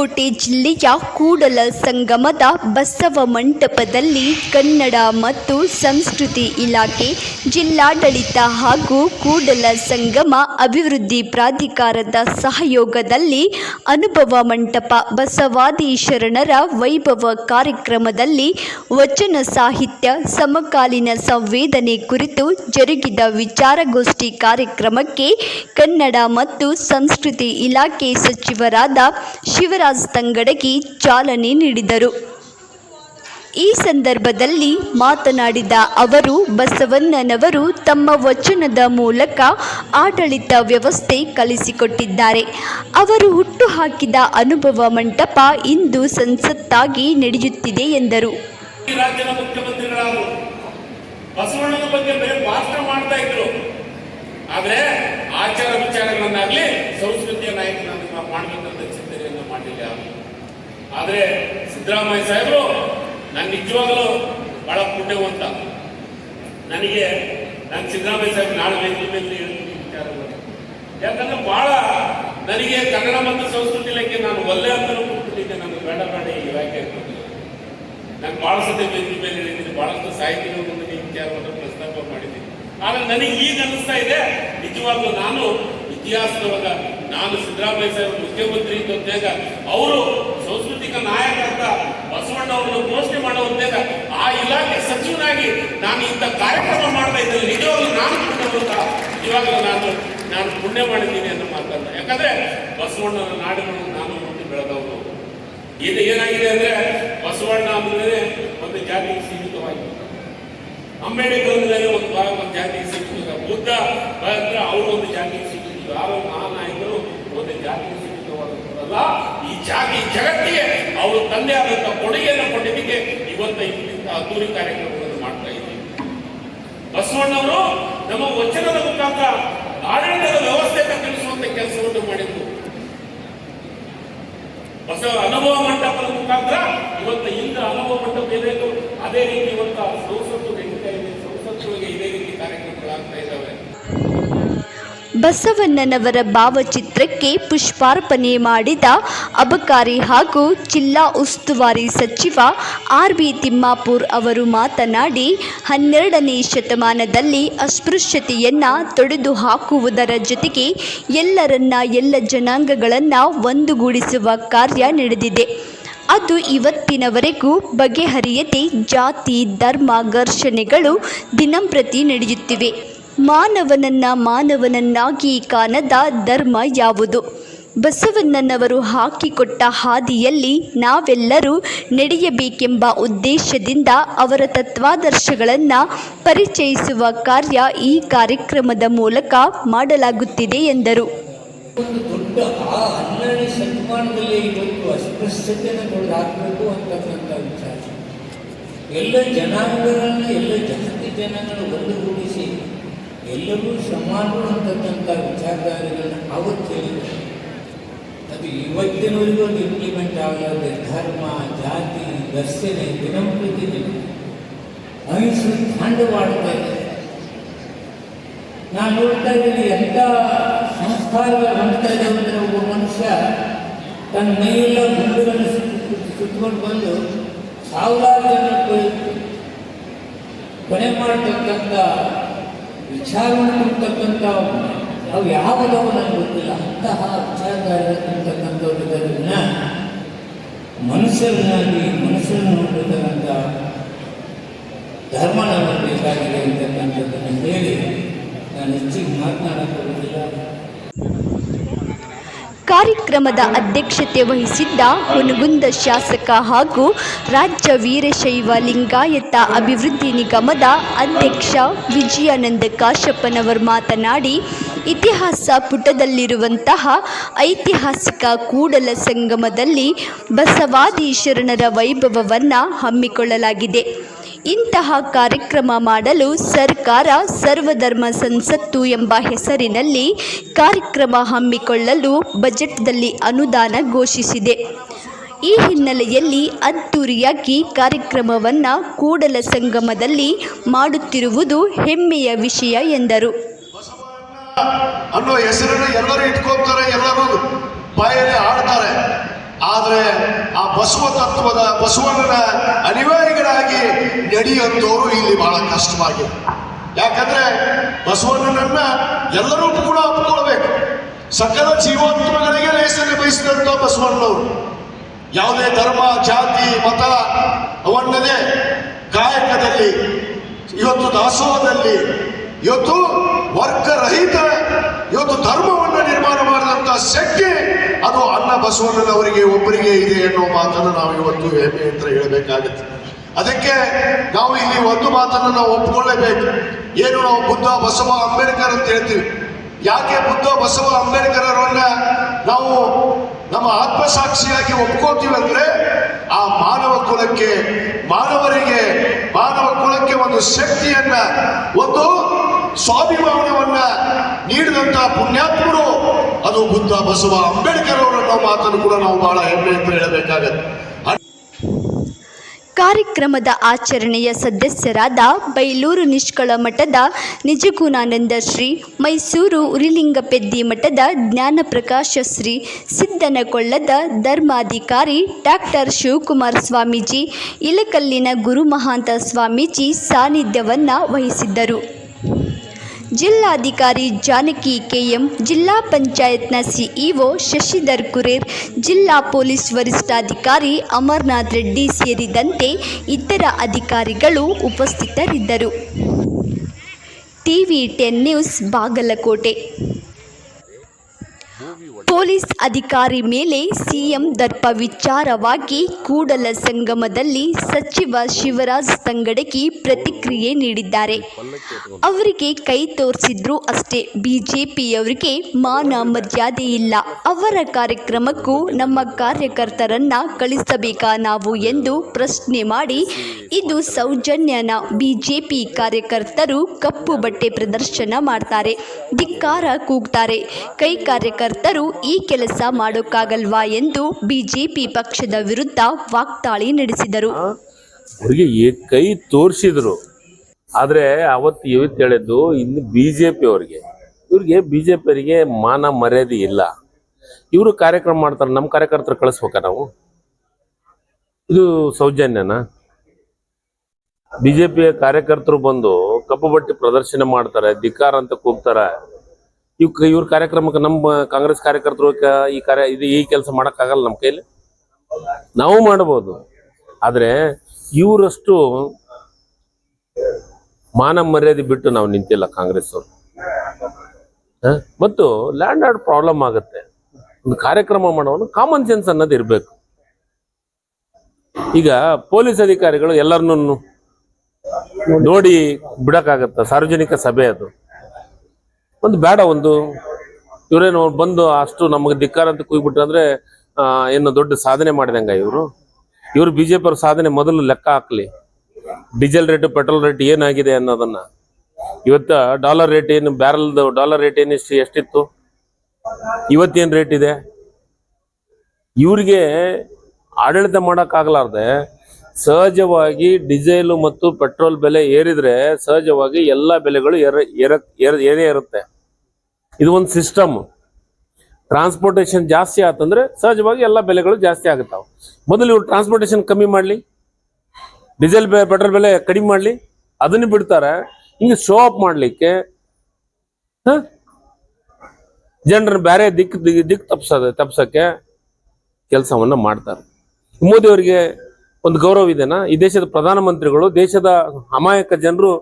ಬಾಗಲಕೋಟೆ ಜಿಲ್ಲೆಯ ಕೂಡಲ ಸಂಗಮದ ಬಸವ ಮಂಟಪದಲ್ಲಿ ಕನ್ನಡ ಮತ್ತು ಸಂಸ್ಕೃತಿ ಇಲಾಖೆ, ಜಿಲ್ಲಾಡಳಿತ ಹಾಗೂ ಕೂಡಲ ಸಂಗಮ ಅಭಿವೃದ್ಧಿ ಪ್ರಾಧಿಕಾರದ ಸಹಯೋಗದಲ್ಲಿ ಅನುಭವ ಮಂಟಪ ಬಸವಾದಿ ಶರಣರ ವೈಭವ ಕಾರ್ಯಕ್ರಮದಲ್ಲಿ ವಚನ ಸಾಹಿತ್ಯ, ಸಮಕಾಲೀನ ಸಂವೇದನೆ ಕುರಿತು ಜರುಗಿದ ವಿಚಾರಗೋಷ್ಠಿ ಕಾರ್ಯಕ್ರಮಕ್ಕೆ ಕನ್ನಡ ಮತ್ತು ಸಂಸ್ಕೃತಿ ಇಲಾಖೆ ಸಚಿವರಾದ ಶಿವರಾಜ್ ತಂಗಡಗಿ ಚಾಲನೆ ನೀಡಿದರು. ಈ ಸಂದರ್ಭದಲ್ಲಿ ಮಾತನಾಡಿದ ಅವರು, ಬಸವಣ್ಣನವರು ತಮ್ಮ ವಚನದ ಮೂಲಕ ಆಡಳಿತ ವ್ಯವಸ್ಥೆ ಕಲಿಸಿಕೊಟ್ಟಿದ್ದಾರೆ. ಅವರು ಹುಟ್ಟುಹಾಕಿದ ಅನುಭವ ಮಂಟಪ ಇಂದು ಸಂಸತ್ತಾಗಿ ನಡೆಯುತ್ತಿದೆ ಎಂದರು. ಆಚಾರ ವಿಚಾರಗಳನ್ನಾಗಲಿ ಸಂಸ್ಕೃತಿಯ ನಾಯಕನನ್ನು ಮಾಡಬೇಕಂತ ಚಿಂತನೆಯನ್ನು ಆದರೆ ಸಿದ್ದರಾಮಯ್ಯ ಸಾಹೇಬರು ನಾನು ನಿಜವಾಗಲೂ ಬಹಳ ಪುಣ್ಯವಂತ. ನನಗೆ ನಾನು ಸಿದ್ದರಾಮಯ್ಯ ಸಾಹೇಬ್ ನಾಳೆ ಬೇಕು ಬೇಕು ವಿಚಾರ ಯಾಕಂದ್ರೆ ಬಹಳ ನನಗೆ ಕನ್ನಡ ಮತ್ತು ಸಂಸ್ಕೃತಿ ಇಲಾಖೆ ನಾನು ಒಲ್ಲೆ ಅಂತಲೂ ಕೊಟ್ಟಿದ್ದೆ ನನಗೆ ಬೇಡ ಬೇಡ ಈ ಇಲಾಖೆ ನಾನು ಬಹಳ ಸತಿ ವೇದಿಕೆ ಮೇಲೆ ಹೇಳಿದ್ದೀನಿ, ಬಹಳಷ್ಟು ಸಾಹಿತಿಗಳು ಮುಂದೆ ವಿಚಾರವನ್ನು ಪ್ರಸ್ತಾಪ ಮಾಡಿದ್ದೀನಿ. ಆದರೆ ನನಗೆ ಈಗ ಅನಿಸ್ತಾ ಇದೆ, ನಿಜವಾಗ್ಲೂ ನಾನು ಇತಿಹಾಸದೊಳಗ ನಾನು ಸಿದ್ದರಾಮಯ್ಯ ಸಾಹೇಬ್ ಮುಖ್ಯಮಂತ್ರಿ ಹೊತ್ನ್ಯಾಗ ಅವರು ಸಾಂಸ್ಕೃತಿಕ ನಾಯಕ ಅಂತ ಅವರನ್ನು ಘೋಷಣೆ ಮಾಡೋ ಹೊತ್ನ್ಯಾಗ ಆ ಇಲಾಖೆ ಸಚಿವನಾಗಿ ನಾನು ಇಂಥ ಕಾರ್ಯಕ್ರಮ ಮಾಡ್ತಾ ಇದ್ದಲ್ಲಿ ನಿಜವಾಗ್ಲೂ ನಾನು ಅಂತ ನಿಜವಾಗ್ಲೂ ನಾನು ನಾನು ಪುಣ್ಯ ಮಾಡಿದ್ದೀನಿ ಅನ್ನೋ ಮಾತಲ್ಲ. ಯಾಕಂದ್ರೆ ಬಸವಣ್ಣನ ನಾಡಿನ ನಾನು ಹುಟ್ಟಿ ಬೆಳೆದವರು ಇದು ಏನಾಗಿದೆ ಅಂದ್ರೆ ಬಸವಣ್ಣ ಅಂದ್ರೆ ಒಂದು ಜಾತಿ ಸೀಮಿತವಾಗಿ ಅಂಬೇಡ್ಕರ್ ಅಂದ್ರೆ ಒಂದು ಒಂದು ಜಾತಿಗೆ ಸೀಮಿತ ಬುದ್ಧ ಅಂದ್ರೆ ಅವರು ಒಂದು ಜಾತಿ ಸೀಮಿತ ಯಾರೋ ಮಹಾನಾಯಕರು ಒಂದು ಜಾತಿಗೆ ಸೀಮಿತವಾದಲ್ಲ ಈ ಜಾತಿ ಜಗತ್ತಿಗೆ ಅವರು ತಂದೆ ಆದಂತ ಕೊಡುಗೆಯನ್ನು ಕೊಟ್ಟಿದ್ದಕ್ಕೆ ಇವತ್ತು ಇಂಥ ಅದ್ದೂರಿ ಕಾರ್ಯಕ್ರಮಗಳನ್ನು ಮಾಡ್ತಾ ಇದ್ದೀವಿ. ಬಸವಣ್ಣವರು ನಮ್ಮ ವಚನದ ಮುಖಾಂತರ ಆಡಳಿತದ ವ್ಯವಸ್ಥೆಯನ್ನು ತಿಳಿಸುವಂತ ಕೆಲಸವನ್ನು ಮಾಡಿದ್ರು. ಬಸವ ಅನುಭವ ಮಂಟಪದ ಮುಖಾಂತರ ಇವತ್ತು ಇಂದ ಅನುಭವ ಮಂಟಪ ಏನಾಯ್ತು ಅದೇ ರೀತಿ ಇವತ್ತು ಸಂಸತ್ತು ನಡೀತಾ ಇದೆ. ಸಂಸತ್ತೊಳಗೆ ಇದೇ ರೀತಿ ಕಾರ್ಯಕ್ರಮಗಳಾಗ್ತಾ ಇದ್ದಾವೆ. ಬಸವಣ್ಣನವರ ಭಾವಚಿತ್ರಕ್ಕೆ ಪುಷ್ಪಾರ್ಪಣೆ ಮಾಡಿದ ಅಬಕಾರಿ ಹಾಗೂ ಜಿಲ್ಲಾ ಉಸ್ತುವಾರಿ ಸಚಿವ ಆರ್ ಬಿ ತಿಮ್ಮಾಪುರ್ ಅವರು ಮಾತನಾಡಿ, ಹನ್ನೆರಡನೇ ಶತಮಾನದಲ್ಲಿ ಅಸ್ಪೃಶ್ಯತೆಯನ್ನು ತೊಡೆದು ಹಾಕುವುದರ ಜೊತೆಗೆ ಎಲ್ಲರನ್ನ ಎಲ್ಲ ಜನಾಂಗಗಳನ್ನು ಒಂದುಗೂಡಿಸುವ ಕಾರ್ಯ ನಡೆದಿದೆ. ಅದು ಇವತ್ತಿನವರೆಗೂ ಬಗೆಹರಿಯದೆ ಜಾತಿ, ಧರ್ಮ ಘರ್ಷಣೆಗಳು ದಿನಂಪ್ರತಿ ನಡೆಯುತ್ತಿವೆ. ಮಾನವನನ್ನ ಮಾನವನನ್ನಾಗಿ ಕಾಣದ ಧರ್ಮ ಯಾವುದು? ಬಸವಣ್ಣನವರು ಹಾಕಿಕೊಟ್ಟ ಹಾದಿಯಲ್ಲಿ ನಾವೆಲ್ಲರೂ ನಡೆಯಬೇಕೆಂಬ ಉದ್ದೇಶದಿಂದ ಅವರ ತತ್ವಾದರ್ಶಗಳನ್ನು ಪರಿಚಯಿಸುವ ಕಾರ್ಯ ಈ ಕಾರ್ಯಕ್ರಮದ ಮೂಲಕ ಮಾಡಲಾಗುತ್ತಿದೆ ಎಂದರು. ಎಲ್ಲ ಜನಾಂಗಗಳನ್ನು ಎಲ್ಲ ಜನಾಂಗಗಳನ್ನು ಒಂದುಗೂಡಿಸಿ ಎಲ್ಲರೂ ಸಮಾನರು ಅಂತಕ್ಕಂಥ ವಿಚಾರಧಾರೆಗಳನ್ನ ಅವತ್ತು ಅದು ಇವತ್ತಿನವರೆಗೂ ಅದು ಇಂಪ್ಲಿಮೆಂಟ್ ಆಗಲಾರದೆ ಧರ್ಮ, ಜಾತಿ, ದರ್ಶನೆ, ದಿನಂಪ್ರತಿ ದಿನ ಅಹಿಂಸೆ ತಾಂಡವಾಡ್ತಾ ಇದೆ. ನಾನು ನೋಡ್ತಾ ಇದ್ದೀನಿ ಎಂಥ ಸಂಸ್ಕಾರಗಳು ಹೊಂದ್ತಾ ಇದ್ದಾವೆ ಅಂದರೆ ಒಬ್ಬ ಮನುಷ್ಯ ತನ್ನ ಮೈಯೆಲ್ಲ ಗುಂಡುಗಳನ್ನು ಸುತ್ತು ಸುತ್ತಕೊಂಡು ಬಂದು ಸಾವಿರಾರು ಜನ ಕೊನೆ ಮಾಡತಕ್ಕಂಥ ವಿಚಾರವನ್ನು ಕೊಡ್ತಕ್ಕಂಥ ಅವು ಯಾವುದವು ನನಗೆ ಗೊತ್ತಿಲ್ಲ ಅಂತಹ ವಿಚಾರಧಾರೆಗಳನ್ನ ಮನುಷ್ಯರನ್ನಾಗಿ ಮನುಷ್ಯರನ್ನು ನೋಡ್ತಕ್ಕಂಥ ಧರ್ಮ ನಮಗೆ ಬೇಕಾಗಿದೆ ಅಂತಕ್ಕಂಥದ್ದನ್ನು ಹೇಳಿ ನಾನು ಹೆಚ್ಚಿಗೆ ಮಾತನಾಡೋಕ್ಕೋಗಿಲ್ಲ ಕಾರ್ಯಕ್ರಮದ ಅಧ್ಯಕ್ಷತೆ ವಹಿಸಿದ್ದ ಹುನಗುಂದ ಶಾಸಕ ಹಾಗೂ ರಾಜ್ಯ ವೀರಶೈವ ಲಿಂಗಾಯತ ಅಭಿವೃದ್ಧಿ ನಿಗಮದ ಅಧ್ಯಕ್ಷ ವಿಜಯಾನಂದ ಕಾಶಪ್ಪನವರು ಮಾತನಾಡಿ, ಇತಿಹಾಸ ಪುಟದಲ್ಲಿರುವಂತಹ ಐತಿಹಾಸಿಕ ಕೂಡಲ ಸಂಗಮದಲ್ಲಿ ಬಸವಾದಿ ಶರಣರ ವೈಭವವನ್ನು ಹಮ್ಮಿಕೊಳ್ಳಲಾಗಿದೆ. ಇಂತಹ ಕಾರ್ಯಕ್ರಮ ಮಾಡಲು ಸರ್ಕಾರ ಸರ್ವಧರ್ಮ ಸಂಸತ್ತು ಎಂಬ ಹೆಸರಿನಲ್ಲಿ ಕಾರ್ಯಕ್ರಮ ಹಮ್ಮಿಕೊಳ್ಳಲು ಬಜೆಟ್ನಲ್ಲಿ ಅನುದಾನ ಘೋಷಿಸಿದೆ. ಈ ಹಿನ್ನೆಲೆಯಲ್ಲಿ ಅದ್ದೂರಿಯಾಗಿ ಕಾರ್ಯಕ್ರಮವನ್ನು ಕೂಡಲ ಸಂಗಮದಲ್ಲಿ ಮಾಡುತ್ತಿರುವುದು ಹೆಮ್ಮೆಯ ವಿಷಯ ಎಂದರು. ಅನ್ನೋ ಹೆಸರನ್ನು ಎಲ್ಲರೂ ಇಟ್ಕೊತಾರೆ ಎಲ್ಲರೂ ಬಾಯಲ್ಲಿ ಆಡ್ತಾರೆ ಆದರೆ ಆ ಬಸವ ತತ್ವದ ಬಸವಣ್ಣನ ಅನಿವಾರ್ಯಗಳಾಗಿ ನಡೆಯುವಂಥವ್ರು ಇಲ್ಲಿ ಬಹಳ ಕಷ್ಟವಾಗಿದೆ ಯಾಕಂದ್ರೆ ಬಸವಣ್ಣನನ್ನ ಎಲ್ಲರೂ ಕೂಡ ಒಪ್ಪಿಕೊಳ್ಬೇಕು ಸಕಲ ಜೀವಾತ್ಮಗಳಿಗೆ ಲೇಸನೆ ಬಯಸಿದಂಥ ಬಸವಣ್ಣನವರು. ಯಾವುದೇ ಧರ್ಮ, ಜಾತಿ, ಮತ ಅವನ್ನದೆ ಕಾಯಕದಲ್ಲಿ, ಇವತ್ತು ದಾಸೋಹದಲ್ಲಿ, ಇವತ್ತು ವರ್ಗರಹಿತ, ಇವತ್ತು ಧರ್ಮವನ್ನು ನಿರ್ಮಾಣ ಮಾಡಿದಂಥ ಶಕ್ತಿ ಅದು ಅನ್ನ ಬಸವಣ್ಣನವರಿಗೆ ಒಬ್ಬರಿಗೆ ಇದೆ ಎನ್ನುವ ಮಾತನ್ನು ನಾವು ಇವತ್ತು ಹೆಮ್ಮೆ ಅಂತ ಹೇಳಬೇಕಾಗುತ್ತೆ. ಅದಕ್ಕೆ ನಾವು ಇಲ್ಲಿ ಒಂದು ಮಾತನ್ನು ನಾವು ಒಪ್ಪಿಕೊಳ್ಳೇಬೇಕು ಏನು ನಾವು ಬುದ್ಧ, ಬಸವ, ಅಂಬೇಡ್ಕರ್ ಅಂತ ಹೇಳ್ತೀವಿ. ಯಾಕೆ ಬುದ್ಧ, ಬಸವ ಅಂಬೇಡ್ಕರ್ ಅವರನ್ನ ನಾವು ನಮ್ಮ ಆತ್ಮಸಾಕ್ಷಿಯಾಗಿ ಒಪ್ಕೋತೀವಿ ಅಂದ್ರೆ ಆ ಮಾನವ ಕುಲಕ್ಕೆ, ಮಾನವರಿಗೆ, ಮಾನವ ಕುಲಕ್ಕೆ ಒಂದು ಶಕ್ತಿಯನ್ನ, ಒಂದು ಸ್ವಾಭಿಮಾನವನ್ನ ನೀಡಿದಂತಹ ಪುಣ್ಯಾತ್ಮರು ಅದು ಬುದ್ಧ, ಬಸವ, ಅಂಬೇಡ್ಕರ್. ಅವರನ್ನ ಮಾತನ್ನು ಕೂಡ ನಾವು ಬಹಳ ಹೆಮ್ಮೆ ಅಂತ ಹೇಳಬೇಕಾಗತ್ತೆ. ಕಾರ್ಯಕ್ರಮದ ಆಚರಣೆಯ ಸದಸ್ಯರಾದ ಬೈಲೂರು ನಿಷ್ಕಳ ಮಠದ ನಿಜಗುಣಾನಂದ ಶ್ರೀ, ಮೈಸೂರು ಉರಿಲಿಂಗಪೆದ್ದಿ ಮಠದ ಜ್ಞಾನಪ್ರಕಾಶ ಶ್ರೀ ಸಿದ್ದನಕೊಳ್ಳದ ಧರ್ಮಾಧಿಕಾರಿ ಡಾಕ್ಟರ್ ಶಿವಕುಮಾರ್ ಸ್ವಾಮೀಜಿ, ಇಲಕಲ್ಲಿನ ಗುರುಮಹಾಂತ ಸ್ವಾಮೀಜಿ ಸಾನ್ನಿಧ್ಯವನ್ನು ವಹಿಸಿದ್ದರು. ಜಿಲ್ಲಾಧಿಕಾರಿ ಜಾನಕಿ ಕೆಎಂ, ಜಿಲ್ಲಾ ಪಂಚಾಯತ್ನ ಸಿಇಒ ಶಶಿಧರ್ ಕುರೇರ್, ಜಿಲ್ಲಾ ಪೊಲೀಸ್ ವರಿಷ್ಠಾಧಿಕಾರಿ ಅಮರ್ನಾಥ್ ರೆಡ್ಡಿ ಸೇರಿದಂತೆ ಇತರ ಅಧಿಕಾರಿಗಳು ಉಪಸ್ಥಿತರಿದ್ದರು. TV ten news, Bagalkote. Police ಅಧಿಕಾರಿ ಮೇಲೆ ಸಿಎಂ ದರ್ಪ ವಿಚಾರವಾಗಿ ಕೂಡಲ ಸಂಗಮದಲ್ಲಿ ಸಚಿವ ಶಿವರಾಜ್ ತಂಗಡಗಿ ಪ್ರತಿಕ್ರಿಯೆ ನೀಡಿದ್ದಾರೆ. ಅವರಿಗೆ ಕೈ ತೋರಿಸಿದ್ರು ಅಷ್ಟೇ. ಬಿಜೆಪಿಯವರಿಗೆ ಮಾನ ಮರ್ಯಾದೆ ಇಲ್ಲ. ಅವರ ಕಾರ್ಯಕ್ರಮಕ್ಕೂ ನಮ್ಮ ಕಾರ್ಯಕರ್ತರನ್ನ ಕಳಿಸಬೇಕಾ ನಾವು ಎಂದು ಪ್ರಶ್ನೆ ಮಾಡಿ, ಇದು ಸೌಜನ್ಯನ. ಬಿಜೆಪಿ ಕಾರ್ಯಕರ್ತರು ಕಪ್ಪು ಬಟ್ಟೆ ಪ್ರದರ್ಶನ ಮಾಡ್ತಾರೆ. ಧಿಕ್ಕಾರ ಕೂಗ್ತಾರೆ. ಕೈ ಕಾರ್ಯಕರ್ತರು ಈ ಕೆಲಸ ಮಾಡೋಕ್ಕಾಗಲ್ವಾ ಎಂದು ಬಿಜೆಪಿ ಪಕ್ಷದ ವಿರುದ್ಧ ವಾಗ್ದಾಳಿ ನಡೆಸಿದರು. ಅವರಿಗೆ ಕೈ ತೋರಿಸಿದ್ರು. ಆದ್ರೆ ಅವತ್ತು ಇವತ್ತು ಹೇಳಿದ್ದು ಇನ್ನು ಬಿ ಜೆ ಅವ್ರಿಗೆ. ಇವ್ರಿಗೆ ಬಿ ಜೆ ಮಾನ ಮರ್ಯಾದೆ ಇಲ್ಲ. ಇವರು ಕಾರ್ಯಕ್ರಮ ಮಾಡ್ತಾರೆ ನಮ್ಮ ಕಾರ್ಯಕರ್ತರು ಕಳಿಸ್ಬೇಕಾ ನಾವು? ಇದು ಸೌಜನ್ಯನಾ? ಬಿಜೆಪಿಯ ಕಾರ್ಯಕರ್ತರು ಬಂದು ಕಪ್ಪು ಬಟ್ಟೆ ಪ್ರದರ್ಶನ ಮಾಡ್ತಾರೆ, ಧಿಕ್ಕಾರ ಅಂತ ಕೂಗ್ತಾರೆ. ಇವ್ ಇವ್ರ ಕಾರ್ಯಕ್ರಮಕ್ಕೆ ನಮ್ಮ ಕಾಂಗ್ರೆಸ್ ಕಾರ್ಯಕರ್ತರು ಈ ಕಾರ್ಯ ಇದು ಈ ಕೆಲಸ ಮಾಡೋಕ್ಕಾಗಲ್ಲ ನಮ್ಮ ಕೈಲಿ? ನಾವು ಮಾಡಬಹುದು ಆದರೆ ಇವರಷ್ಟು ಮಾನ ಮರ್ಯಾದೆ ಬಿಟ್ಟು ನಾವು ನಿಂತಿಲ್ಲ ಕಾಂಗ್ರೆಸ್ ಅವರು? ಮತ್ತು ಲ್ಯಾಂಡ್ ಆರ್ಡ್ ಪ್ರಾಬ್ಲಮ್ ಆಗುತ್ತೆ. ಒಂದು ಕಾರ್ಯಕ್ರಮ ಮಾಡೋನು ಕಾಮನ್ ಸೆನ್ಸ್ ಅನ್ನೋದು ಇರಬೇಕು. ಈಗ ಪೊಲೀಸ್ ಅಧಿಕಾರಿಗಳು ಎಲ್ಲರನ್ನೂ ನೋಡಿ ಬಿಡಕ್ಕಾಗತ್ತ? ಸಾರ್ವಜನಿಕ ಸಭೆ ಅದು. ಒಂದು ಬೇಡ ಒಂದು ಇವರೇನು ಬಂದು ಅಷ್ಟು ನಮಗೆ ಧಿಕ್ಕಾರ ಅಂತ ಕೂಗ್ಬಿಟ್ರು ಅಂದ್ರೆ ಏನು ದೊಡ್ಡ ಸಾಧನೆ ಮಾಡಿದಂಗ ಇವರು. ಇವರು ಬಿಜೆಪಿ ಅವ್ರ ಸಾಧನೆ ಮೊದಲು ಲೆಕ್ಕ ಹಾಕ್ಲಿ. ಡೀಸೆಲ್ ರೇಟ್, ಪೆಟ್ರೋಲ್ ರೇಟ್ ಏನಾಗಿದೆ ಅನ್ನೋದನ್ನ. ಇವತ್ತ ಡಾಲರ್ ರೇಟ್ ಏನು ಬ್ಯಾರಲ್ ಡಾಲರ್ ರೇಟ್ ಏನು ಎಷ್ಟು ಎಷ್ಟಿತ್ತು? ಇವತ್ತೇನ್ ರೇಟ್ ಇದೆ? ಇವ್ರಿಗೆ ಆಡಳಿತ ಮಾಡೋಕ್ಕಾಗಲಾರ್ದೆ ಸಹಜವಾಗಿ ಡೀಸೆಲ್ ಮತ್ತು ಪೆಟ್ರೋಲ್ ಬೆಲೆ ಏರಿದ್ರೆ ಸಹಜವಾಗಿ ಎಲ್ಲಾ ಬೆಲೆಗಳು ಏರ- ಏರ- ಏರೇ ಇರುತ್ತೆ. ಇದು ಒಂದು ಸಿಸ್ಟಮ್. ಟ್ರಾನ್ಸ್ಪೋರ್ಟೇಷನ್ ಜಾಸ್ತಿ ಆತಂದ್ರೆ ಸಹಜವಾಗಿ ಎಲ್ಲ ಬೆಲೆಗಳು ಜಾಸ್ತಿ ಆಗುತ್ತಾವೆ. ಮೊದಲು ಇವ್ರು ಟ್ರಾನ್ಸ್ಪೋರ್ಟೇಷನ್ ಕಮ್ಮಿ ಮಾಡಲಿ ಡೀಸೆಲ್ ಬೆ ಪೆಟ್ರೋಲ್ ಬೆಲೆ ಕಡಿಮೆ ಮಾಡಲಿ, ಅದನ್ನು ಬಿಡ್ತಾರೆ. ಹಿಂಗೆ ಶೋ ಅಪ್ ಮಾಡಲಿಕ್ಕೆ ಜನರ ಬೇರೆ ದಿಕ್ಕು ದಿಕ್ಕು ದಿಕ್ ತಪ್ಸೋದು, ತಪ್ಸಕ್ಕೆ ಕೆಲಸವನ್ನ ಮಾಡ್ತಾರೆ. ಮೋದಿ ಅವರಿಗೆ ಒಂದು ಗೌರವ ಇದೆನಾ? ಈ ದೇಶದ ಪ್ರಧಾನಮಂತ್ರಿಗಳು ದೇಶದ ಅಮಾಯಕ ಜನರು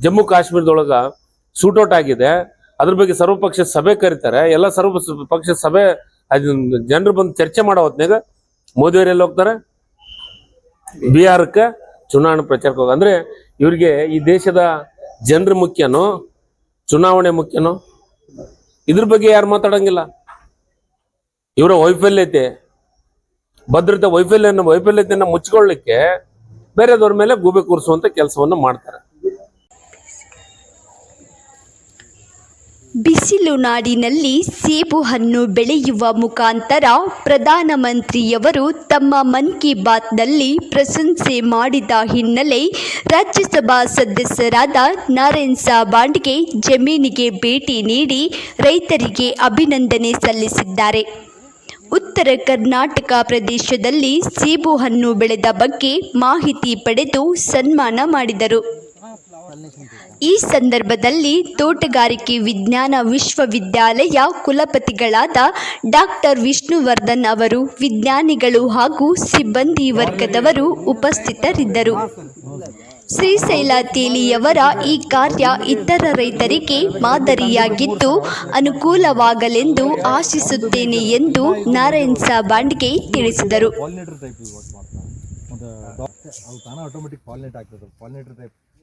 ಜಮ್ಮು ಕಾಶ್ಮೀರದೊಳಗ ಶೂಟೌಟ್ ಆಗಿದೆ. ಅದ್ರ ಬಗ್ಗೆ ಸರ್ವಪಕ್ಷ ಸಭೆ ಕರೀತಾರೆ. ಎಲ್ಲ ಸರ್ವ ಪಕ್ಷ ಸಭೆ ಜನರು ಬಂದು ಚರ್ಚೆ ಮಾಡೋ ಹೊತ್ನಾಗ ಮೋದಿ ಅವರು ಎಲ್ಲಿ ಹೋಗ್ತಾರೆ? ಬಿಹಾರಕ್ಕೆ ಚುನಾವಣೆ ಪ್ರಚಾರಕ್ಕೆ ಹೋಗ ಅಂದ್ರೆ ಇವ್ರಿಗೆ ಈ ದೇಶದ ಜನರು ಮುಖ್ಯನೋ, ಚುನಾವಣೆ ಮುಖ್ಯನೋ, ಇದ್ರ ಬಗ್ಗೆ ಯಾರು ಮಾತಾಡಂಗಿಲ್ಲ. ಇವರ ವೈಫಲ್ಯತೆ, ಭದ್ರತೆ ವೈಫಲ್ಯ ವೈಫಲ್ಯತೆಯನ್ನು ಮುಚ್ಕೊಳ್ಳಿಕ್ಕೆ ಬೇರೆದವ್ರ ಮೇಲೆ ಗೂಬೆ ಕೂರಿಸುವಂತ ಕೆಲಸವನ್ನ ಮಾಡ್ತಾರೆ. ಬಿಸಿಲು ನಾಡಿನಲ್ಲಿ ಸೇಬು ಹಣ್ಣು ಬೆಳೆಯುವ ಮುಖಾಂತರ ಪ್ರಧಾನಮಂತ್ರಿಯವರು ತಮ್ಮ ಮನ್ ಕಿ ಬಾತ್ನಲ್ಲಿ ಪ್ರಶಂಸೆ ಮಾಡಿದ ಹಿನ್ನೆಲೆ ರಾಜ್ಯಸಭಾ ಸದಸ್ಯರಾದ ನಾರಾಯಣ್ ಸಾಬಾಂಡ್ಗೆ ಜಮೀನಿಗೆ ಭೇಟಿ ನೀಡಿ ರೈತರಿಗೆ ಅಭಿನಂದನೆ ಸಲ್ಲಿಸಿದ್ದಾರೆ. ಉತ್ತರ ಕರ್ನಾಟಕ ಪ್ರದೇಶದಲ್ಲಿ ಸೇಬು ಹಣ್ಣು ಬೆಳೆದ ಬಗ್ಗೆ ಮಾಹಿತಿ ಪಡೆದು ಸನ್ಮಾನ ಮಾಡಿದರು. ಈ ಸಂದರ್ಭದಲ್ಲಿ ತೋಟಗಾರಿಕೆ ವಿಜ್ಞಾನ ವಿಶ್ವವಿದ್ಯಾಲಯ ಕುಲಪತಿಗಳಾದ ಡಾಕ್ಟರ್ ವಿಷ್ಣುವರ್ಧನ್ ಅವರು, ವಿಜ್ಞಾನಿಗಳು ಹಾಗೂ ಸಿಬ್ಬಂದಿ ವರ್ಗದವರು ಉಪಸ್ಥಿತರಿದ್ದರು. ಶ್ರೀಶೈಲ ತೇಲಿಯವರ ಈ ಕಾರ್ಯ ಇತರ ರೈತರಿಗೆ ಮಾದರಿಯಾಗಿದ್ದು, ಅನುಕೂಲವಾಗಲೆಂದು ಆಶಿಸುತ್ತೇನೆ ಎಂದು ನಾರಾಯಣ್ ಸಾಬಾಂಡ್ಗೆ ತಿಳಿಸಿದರು.